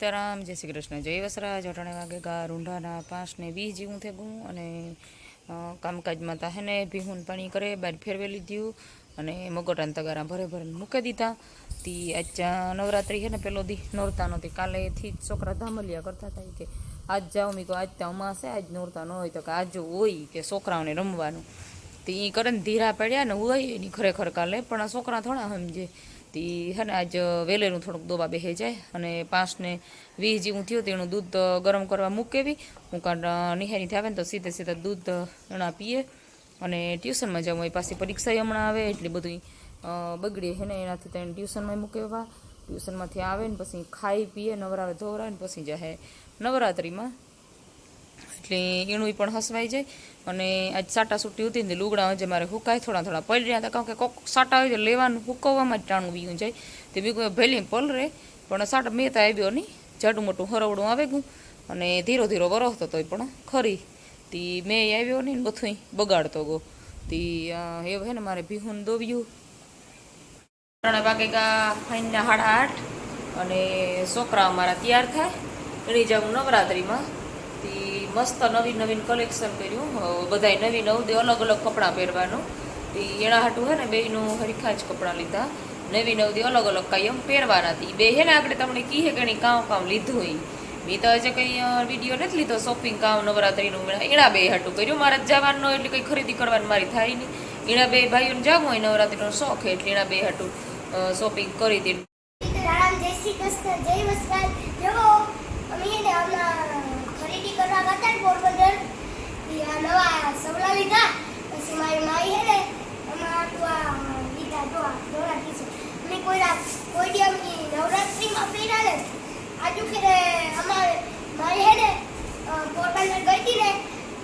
સીતારામ, જય શ્રી કૃષ્ણ, જય વસરાજ અટાણે વાગે ગા રૂંઢાના પાંચને વીસ જેવું થઈ ગયું અને કામકાજમાં તાહેને ભીહુન પાણી કરે, બાર ફેરવી લીધું અને મગોટાના તગારા ભરે ભરે મૂકી દીધા. તી આજ નવરાત્રી છે ને પેલો દી નોરતા નહોતી કાલેથી જ છોકરા ધામલિયા કરતા હતા કે, આજ જાઓ મી કહું આજ તો અમાસે, આજ નોરતા ન હોય તો કે આજ હોય કે છોકરાઓને રમવાનું. તે એ કરે ધીરા પડ્યા ને હોય એની ખરેખર કાલે, પણ આ છોકરા થોડા સમજે. તી હે ને આજ વેલેનું થોડુંક દોબા બેહી જાય અને પાંચને વીસ જેવું થયું તેનું દૂધ ગરમ કરવા મૂકેવી. હું કારણ નિહારીથી આવે ને તો સીધે સીધા દૂધ એના પીએ અને ટ્યુશનમાં જવું હોય પાછી પરીક્ષા હમણાં આવે એટલે બધું બગડે હે ને એનાથી તેને ટ્યુશનમાં મૂકેવા. ટ્યુશનમાંથી આવે ને પછી ખાઈ પીએ, નવરાવે, ધોવરાવે ને પછી જાહે નવરાત્રિમાં. એટલે એનું પણ હસવાઈ જાય. અને આજ સાટા સૂટી હતી ને લુગડા હજે મારે હુકાય થોડા થોડા. પલ રહ્યા હતા, કારણ કે કોક સાટા હોય લેવાનું હુકવવામાં જ ટાણું બીયું જાય. તે બી કોઈ ભેલી પલરે, પણ સાટા મેં તો આવ્યો નહીં. જાડું મોટું હરવડું આવે ગયું. અને ધીરો ધીરો વરસતો તોય પણ ખરી. તી મેં આવ્યો નહીં ને બધું બગાડતો ગો તી એ હે ને મારે ભીહુન દોવ્યું. ત્રણે વાગે ગા ફાઈનના સાડા આઠ. અને છોકરા અમારા તૈયાર થાય. એની જાઉં નવરાત્રિમાં. તી મસ્ત નવીન નવીન કલેક્શન કર્યું. બધાય નવી નવ અલગ અલગ કપડાં પહેરવાનું. તે એના હાટું હે ને બેયનું હરીખા જ કપડાં લીધા. નવી નવદી અલગ અલગ કાંઈ એમ પહેરવાના હતી બે હે ને આપણે તમને હે કે કામ કામ લીધું હોય મેં તો હજી કંઈ વીડિયો નથી લીધો શોપિંગ કામ, નવરાત્રિનું એના બે હાટું કર્યું. મારે જવાનું એટલે કંઈ ખરીદી કરવાની મારી થાય નહીં. એના બે ભાઈઓને જવું હોય નવરાત્રિનો શોખ, એટલે એના બે હાટું શોપિંગ કરી હતી જય શ્રી કૃષ્ણ, જય વસરાજ જો અમે એને હમણાં ખરીદી કરવા ગયા હતા ને પોરબંદર ઈ આ નવા સવલા લીધા પછી મારી માઈ હે ને હમણાં તો આ લીધા જો આ દોરા ટી-શર્ટ. અમે કોઈ રાત કોઈ દી અમે નવરાત્રીમાં પહેર્યા ને આજુ કે અમારે મારી હે ને અ, પોરબંદર ગઈ હતી ને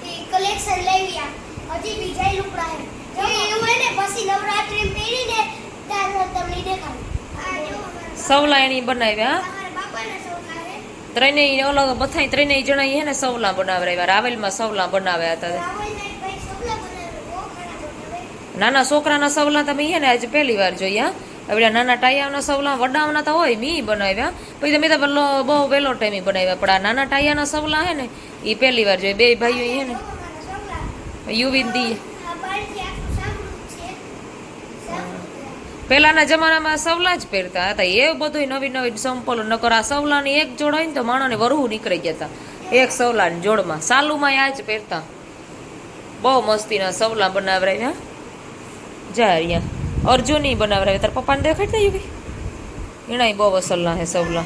એ કલેક્શન લઈ ગયા હજી બીજા લુકડા હે જો એવું હે ને પછી નવરાત્રી પહેરીને ત્યારે તમને દેખાડું આ જો અમારા સવલા એની બનાવ્યા ત્રણેય અલગ બધા ત્રણેય જણા હે ને સવલા બનાવ્યા રાવેલમાં સવલા બનાવ્યા હતા. નાના છોકરાના સવલા તમે હે ને આજે પહેલી વાર જોયા આપણે નાના ટાયાના સવલા વડાવના તો હોય, મી બનાવ્યા. પછી તમે તો પેલો બહુ પહેલો ટાઈમ બનાવ્યા. પણ આ નાના ટાયાના સવલા હે ને એ પહેલી વાર જોઈએ બે ભાઈઓ હે ને, યુવિન સવલા યુવિંદી આ બારથી આખું સાંભળું છે સાંભળું પહેલાના જમાનામાં સવલા જ પહેરતા હતા. એ બધું નવી નવી સંપલ નકર આ સવલાની એક જોડ હોય ને તો માણસને વરવું નીકળી ગયા હતા એક સવલાની જોડમાં. સાલુમાં આ જ પહેરતા. બહુ મસ્તીના સવલા બનાવરાવ્યા જા અહીંયા. અર્જુની બનાવરાવ્યા તાર પપ્પાને દેખાડતા એવી? એના બહુ વસલના હે સવલા.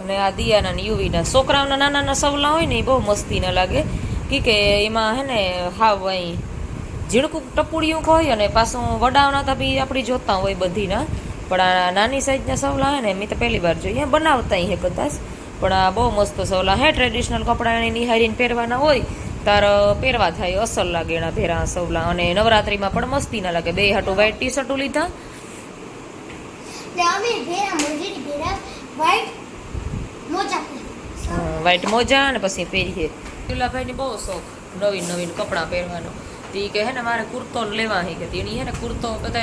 અને આ દિયાના યુવીના. છોકરાઓના નાના નાના સવલા હોય ને એ બહુ મસ્તીના લાગે. કી કે એમાં હે ને હાવ અહીં ઝીણકું ટપુડિયું હોય અને પાછું વડાવના તો બી આપણી જોતા હોય બધીના. પણ આ નાની સાઈઝના સવલા હે ને મેં તો પહેલી વાર જોઈએ. બનાવતા હે કદાચ. પણ આ બહુ મસ્ત સવલા. હે ટ્રેડિશનલ કપડાં એની નિહારીને પહેરવાના હોય તાર પહેરવા થાય. અસલ લાગે એના ભેરા સવલા. અને નવરાત્રિમાં પણ મસ્તી ના લાગે. બે હાટું વ્હાઈટ ટી શર્ટો લીધા. વ્હાઈટ મોજા અને પછી પહેરીએ. પેલાભાઈને બહુ શોખ, નવીન નવીન કપડાં પહેરવાનો. તે કે હે ને, મારે કુર્તો લેવા હે કે. તેણી હે ને, કુર્તો બધા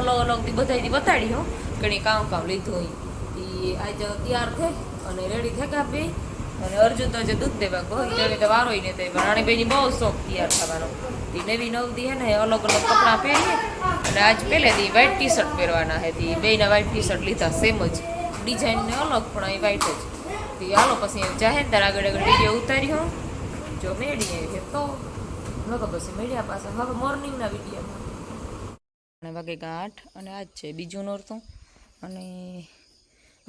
અલગ અલગથી બધાયથી બતાડી હો. કે કામ કામ લીધું હોય. ઈ આજ તૈયાર થઈ અને રેડી થઈ ગયા અને અર્જુન તો જે દૂધ દેવા ગયો તેને તો વારો ને તે રાણી બેની બહુ શોખ તૈયાર થવાનો. એ નવી નવદી હે ને અલગ અલગ કપડાં પહેરીએ. અને આજ પહેલે દી વ્હાઈટ ટી શર્ટ પહેરવાના હે. બેના વ્હાઈટ ટી શર્ટ લીધા સેમ જ. ડિઝાઇન ને અલગ, પણ એ વ્હાઈટ જ. હાલો, પછી જાહેર તારે આગળ આગળ વીડિયો ઉતાર્યો. જો મેળીએ છે તો તો પછી મેળ્યા પાસે હવે મોર્નિંગના વિડીયોમાં વાગે આઠ અને આજ છે બીજું નોરતું અને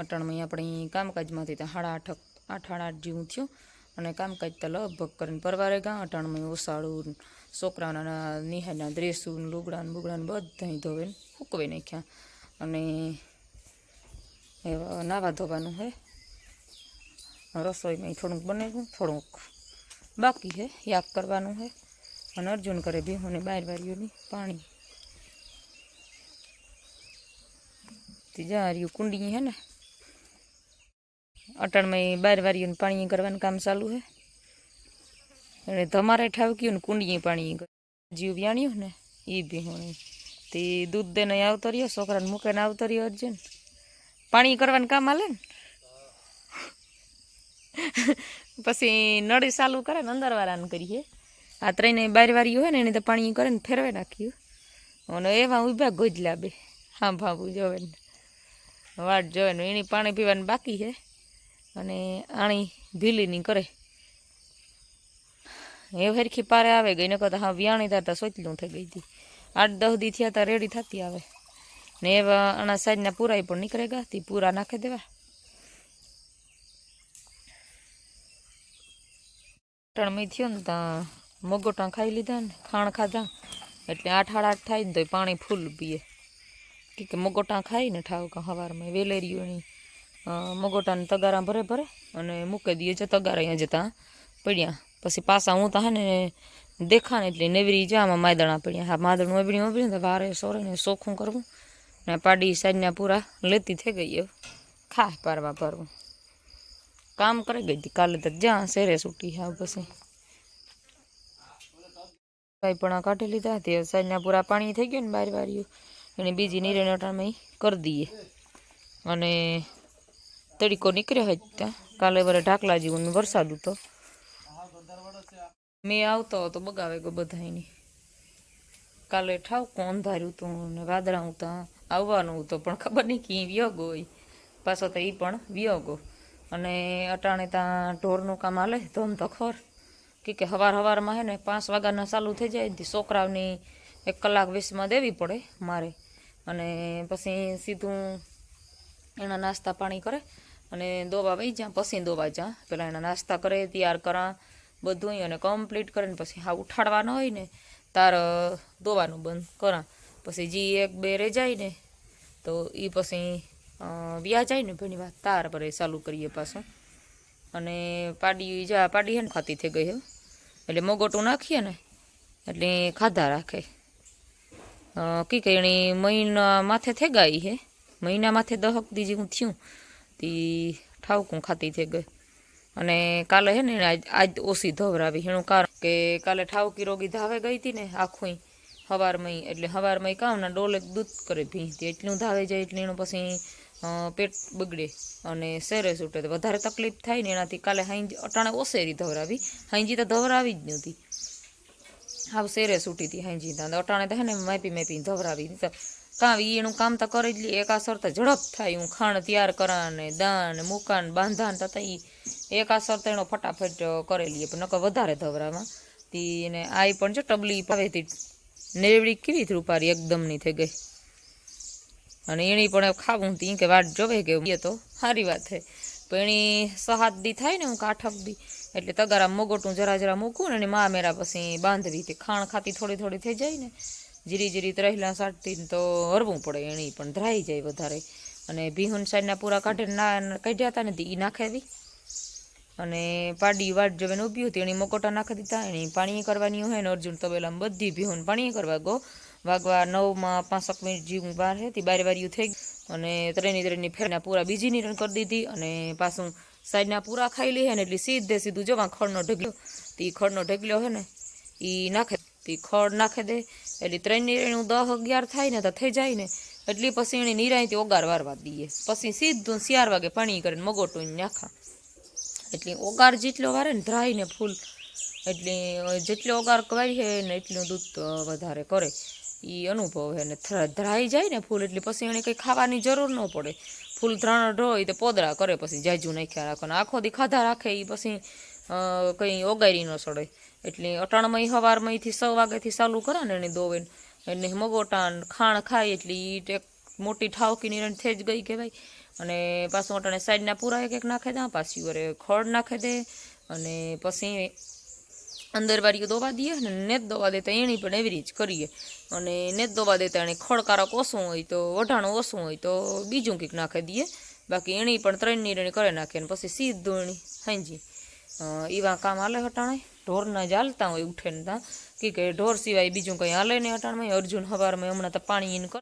અટાણમાં આપણે કામકાજમાંથી તો સાડા આઠ આઠ, સાડા આઠ જેવું થયું. અને કામકાજ તો લગભગ કરીને પરવારે ગા, અટાણમાં ઓસાળું છોકરાના નિહાળના ડ્રેસું લુગડાને બુગડાને બધાય ધોવે ફૂકવી નાખ્યા. અને નાવા ધોવાનું હે. રસોઈમાં થોડુંક બનાવ્યું થોડુંક. બાકી છે યાદ કરવાનું છે અને અર્જુન કરે ભીહોને બાર વારીઓની પાણી ત્રીજા હાર્યું કુંડી હે ને અટણમાં બાર વારીઓને પાણી કરવાનું કામ ચાલુ છે અને તમારે ઠાવક્યું ને કુંડી પાણી જીવ વ્યાણ્યું ને એ ભીહોને તે દૂધ દઈને આવતો રહ્યો છોકરાને મૂકીને આવતો રહ્યો અર્જુન પાણી કરવાનું કામ હાલે ને પછી નળી ચાલુ કરે ને અંદર વાળાને કરીએ. આ ત્રણે બાર વાળી હોય ને એને તો પાણી કરે ને ફેરવે નાખ્યું. અને એવા ઊભા ગોજલા બે. હા ભાવું જોવે ને. વાટ જોવે ને. એની પાણી પીવાનું બાકી છે. અને આણી ભીલીની કરે. એ હરખી પારે આવે ગઈ, નકર તો હા વ્યાણી થતા સોચલું થઈ ગઈ હતી. આઠ દસ દી થયા તા રેડી થતી આવે. ને એવા આના સાઈડના પૂરાય પણ નીકળે ગાતી પૂરા નાખી દેવા. ટણમી થયો ને ત્યાં મગોટા ખાઈ લીધા ને, ખાણ ખાધા. એટલે આઠ આઠ થાય ને તો પાણી ફૂલ પીએ. કે મગોટા ખાઈ ને ઠાવ કે સવારમાં વેલેરીઓની મગોટાને તગારા ભરે ભરે અને મૂકી દઈએ છે તગારા અહીંયા જતા પડ્યા. પછી પાછા હું તો ને દેખા ને એટલે નેવરી જા આમાં માદણા પડ્યા. હા, માદણું ઓબડી ઓબડી ને વારે સોરે ને કરવું. ને પાડી સાજના પૂરા લેતી થઈ ગઈ ખા, પારવા પારવું. કામ કરી ગઈ હતી. કાલે તો જ્યાં શેરે છૂટી હા પછી. ભાઈ પણ કાઢી લીધા તે સાંજના પૂરા પાણી થઈ ગયું ને બાર વાર્યું એને બીજી નીરે અટાણમાં કરી દઈએ. અને તડીકો નીકળ્યો હોય ત્યાં. કાલે વરે ઢાકલા જેવું વરસાદ હતો. મેં આવતો હતો બગાવે ગયો બધાયની. કાલે ઠાવકું અંધાર્યું હતું ને વાદળા હતા. આવવાનું હતું, પણ ખબર નહીં કે વિયોગો હોય. પાછો તો એ પણ વિયોગો અને અટાણે ત્યાં ઢોરનું કામ હાલે ધોમ તો ખર. કે કે હવાર હવારમાં હે ને પાંચ વાગ્યાના ચાલુ થઈ જાય ને છોકરાઓની એક કલાક વીસમાં દેવી પડે મારે. અને પછી સીધું એના નાસ્તા પાણી કરે અને દોવા વહી જા, પછી દોવા જા. પહેલાં એના નાસ્તા કરે, તૈયાર કરા બધું અને કમ્પ્લીટ કરે ને પછી હા ઉઠાડવાનો હોય ને તાર દોવાનું બંધ કરા. પછી જે એક બે રહી જાય ને, તો એ પછી અ, વ્યા જાય ને ઘણી વાર તાર પર ચાલુ કરીએ પાછું. અને પાડી જા પાડી હે ને ખાતી થઈ ગઈ હે. એટલે મગોટું નાખીએ ને એટલે ખાધા રાખે. કી કે એની મહિના માથે થઈ ગઈ હે. મહિના માથે દહક દીજી હું થયું તી ઠાવકું ખાતી થઈ ગઈ. અને કાલે હે ને આજ ઓછી ધવરાવી. એનું કારણ કે કાલે ઠાવકી રોગી ધાવે ગઈ હતી ને આખું હવારમાં એટલે હવારમાં કામ ને ડોલે દૂધ કરે ભીંતી. એટલું ધાવે જાય એટલે એનું પછી પેટ બગડે અને શેરે છૂટે તો વધારે તકલીફ થાય ને એનાથી કાલે હાંજી અટાણે ઓસેરી ધવરાવી. હાઈંજી તો ધવરાવી જ નહોતી. હાવ શેરે છૂટી હતી હાંજી ત્યાં અટાણે તો હે ને માપી માપી ધવરાવી. તો કાં એનું કામ તો કરી જ લે. એક આસર તો ઝડપ થાય. હું ખાણ તૈયાર કરા ને દાન મૂકાન બાંધાન તો એ એક અસર તો એનો ફટાફટ કરેલી પણ નકર વધારે ધવરામાં તી એને આઈ પણ જો ટબલી પાવેતી. નેવડી કેવી રૂપારી? એકદમની થઈ ગઈ. અને એની પણ ખાવું. તી કે વાટ જોવે કે એ તો સારી વાત છે. પણ એની સહાત દી થાય ને, હું કાઠક દી એટલે તગારા મગોટું જરા જરા મૂકું ને, અને મા મેરા પછી બાંધવી તે ખાણ ખાતી થોડી થોડી થઈ જાય ને. જીરી જીરી ત્રહેલા સાટતી તો હરવું પડે. એની પણ ધરાઈ જાય વધારે. અને ભીહુન સાઈડના પૂરા કાઢે ના કાઢ્યા હતા ને એ નાખેવી અને પાડી વાટ જોવે ઊભી હતી. એની મકોટા નાખી દીધા. એની પાણી કરવાની હોય ને, અર્જુન તબેલામાં બધી ભીહુન પાણી કરવા ગો. વાગવા નવમાં પાંસઠ મિનિટ જેવું બહાર હતી બારે વાર્યું થઈ ગયું અને ત્રણની ત્રણની ફેરના પૂરા બીજીની રન કરી દીધી અને પાછું સાઈડના પૂરા ખાઈ લઈએ ને એટલે સીધે સીધું જવા ખડનો ઢગલો. તે ખડનો ઢગલો હે ને એ નાખે, તે ખડ નાખે દે. એટલે ત્રણ નિરાયણું દહ અગિયાર થાય ને તો થઈ જાય ને, એટલી પછી એની નિરાયથી ઓગાર વારવા દઈએ પછી સીધું ચાર વાગે પાણી કરીને મગોટું નાખા. એટલે ઓગાર જેટલો વારે ને ધ્રાય ને ફૂલ. એટલે જેટલો ઓગાર છે ને એટલું દૂધ વધારે કરે. એ અનુભવ છે ને ધરાઈ જાય ને ફૂલ એટલે પછી એને કંઈ ખાવાની જરૂર ન પડે. ફૂલ ત્રણ ઢોય તો પોદરા કરે, પછી જાજુ નાખ્યા રાખો ને આખો દી ખાધા રાખે એ પછી કંઈ ઓગારી ન સડે. એટલે અટાણમય હવારમયથી છ વાગ્યાથી ચાલુ કરે ને એને દોવે એને મગોટાન ખાણ ખાય એટલે એ મોટી ઠાવકીની રણ થઈ જ ગઈ કહેવાય. અને પાછું અટાણે સાઈડના પૂરા એક એક નાખે દે પાછી વરે ખડ નાખે દે. અને પછી અંદર વાળીઓ દોવા દઈએ ને નેત દોવા દેતા એની પણ એવી રીત કરીએ. અને નેત દોવા દેતા એને ખડકારક ઓછું હોય તો વઢાણું ઓછું હોય તો બીજું કંઈક નાખી દઈએ. બાકી એની પણ ત્રણ નીરણી કરી નાખીએ અને પછી સીધું એની હાંજી. અ, એવા કામ હાલે હટાણે? ઢોરના જ હાલતા હોય ઉઠે ને ત્યાં કે કે ઢોર સિવાય બીજું કંઈ હાલે નહીં હટાણમાં. અર્જુન હવારમાં હમણાં તો પાણી એને કરે